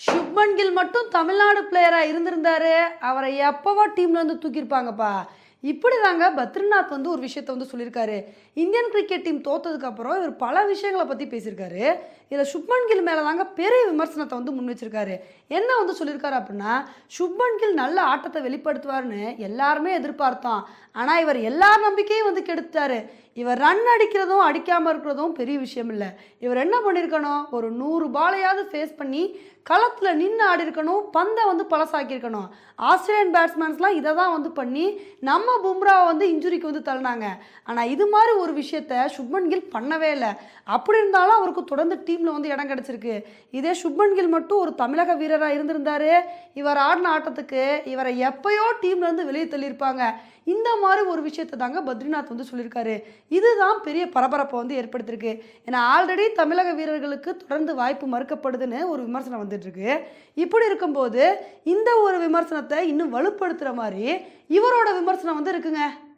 சுப்மன் கில் மட்டும் தமிழ்நாடு பிளேயராக இருந்திருந்தாரு. அவரை எப்போவா டீம்லேருந்து தூக்கியிருப்பாங்கப்பா. இப்படி தாங்க பத்ரிநாத் வந்து ஒரு விஷயத்த வந்து சொல்லியிருக்காரு. இந்தியன் கிரிக்கெட் டீம் தோத்ததுக்கப்புறம் இவர் பல விஷயங்களை பற்றி பேசியிருக்காரு. இதில் சுப்மன் கில் மேலே தாங்க பெரிய விமர்சனத்தை வந்து முன் வச்சிருக்காரு. என்ன வந்து சொல்லியிருக்காரு அப்படின்னா சுப்மன் கில் நல்ல ஆட்டத்தை வெளிப்படுத்துவார்னு எல்லாருமே எதிர்பார்த்தோம். ஆனால் இவர் எல்லார் நம்பிக்கையும் வந்து கெடுத்தாரு இவர் ரன் அடிக்கிறதும் அடிக்காமல் இருக்கிறதும் பெரிய விஷயம் இல்லை. இவர் என்ன பண்ணியிருக்கணும் ஒரு நூறு பாலையாவது ஃபேஸ் பண்ணி களத்தில் நின்று ஆடி இருக்கணும் பந்தை வந்து பழசாக்கியிருக்கணும். ஆஸ்திரேலியன் பேட்ஸ்மேன்ஸ்லாம் இதை தான் வந்து பண்ணி நம்ம பும்ராவை வந்து இன்ஜுரிக்கு வந்து தள்ளினாங்க. ஆனால் இது மாதிரி ஒரு விஷயத்த சுப்மன் கில் பண்ணவே இல்லை. அப்படி இருந்தாலும் அவருக்கு தொடர்ந்து டீமில் வந்து இடம் கிடச்சிருக்கு. இதே சுப்மன் கில் மட்டும் ஒரு தமிழக வீரராக இருந்திருந்தாரு. இவர் ஆடின ஆட்டத்துக்கு இவரை எப்பயோ டீம்ல இருந்து வெளியே தள்ளியிருப்பாங்க. இந்த மாதிரி ஒரு விஷயத்தை தாங்க பத்ரிநாத் வந்து சொல்லியிருக்காரு. இதுதான் பெரிய பரபரப்பை வந்து ஏற்படுத்தியிருக்கு. ஏன்னா ஆல்ரெடி தமிழக வீரர்களுக்கு தொடர்ந்து வாய்ப்பு மறுக்கப்படுதுன்னு ஒரு விமர்சனம் வந்துட்டு இருக்கு இப்படி இருக்கும்போது இந்த ஒரு விமர்சனத்தை இன்னும் வலுப்படுத்துகிற மாதிரி இவரோட விமர்சனம் வந்து இருக்குங்க